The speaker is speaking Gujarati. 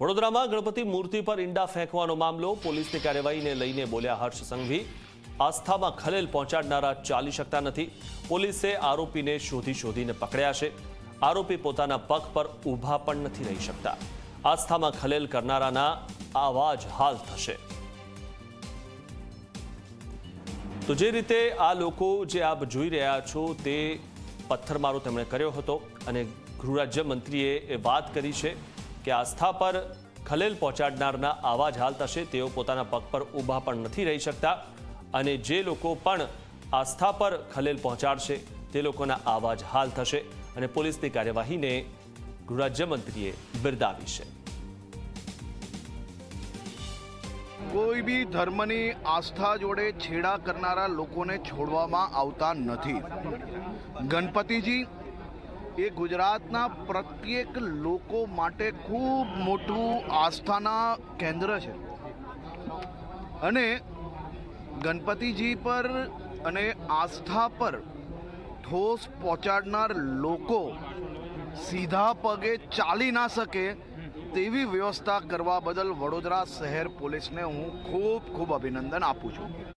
વડોદરામાં ગણપતિ મૂર્તિ પર ઈંડા ફેંકવાનો મામલો, પોલીસની કાર્યવાહીને લઈને બોલ્યા હર્ષ સંઘવી. આસ્થામાં ખલેલ પહોંચાડનારા ચાલી શકતા નથી. પોલીસે આરોપીને શોધી શોધીને પકડ્યા છે. આરોપી પોતાના પગ પર ઊભા પણ નથી રહી શકતા. આસ્થામાં ખલેલ કરનારાના આવા જ હાલ થશે. તો જે રીતે આ લોકો જે આપ જોઈ રહ્યા છો તે પથ્થરમારો તેમણે કર્યો હતો અને ગૃહરાજ્ય મંત્રીએ એ વાત કરી છે. કે આસ્થા પર ખલેલ પહોંચાડનારના આવા જ હાલ થશે તેઓ પોતાના પગ પર ઊભા પણ નથી રહી શકતા અને જે લોકો પણ આસ્થા પર ખલેલ પહોંચાડશે તે લોકોના આવા જ હાલ થશે અને પોલીસની કાર્યવાહીને ગૃહરાજ્યમંત્રીએ બિરદાવી છે. કોઈ બી ધર્મની આસ્થા જોડે છેડા કરનારા લોકોને છોડવામાં આવતા નથી. ગણપતિજી એ ગુજરાતના પ્રત્યેક લોકો માટે ખૂબ મોટું આસ્થાના કેન્દ્ર છે. અને ગણપતિજી પર અને આસ્થા પર ઠોસ પહોંચાડનાર લોકો સીધા પગે ચાલી ના શકે તેવી વ્યવસ્થા કરવા બદલ વડોદરા શહેર પોલીસને હું ખૂબ ખૂબ અભિનંદન આપું છું.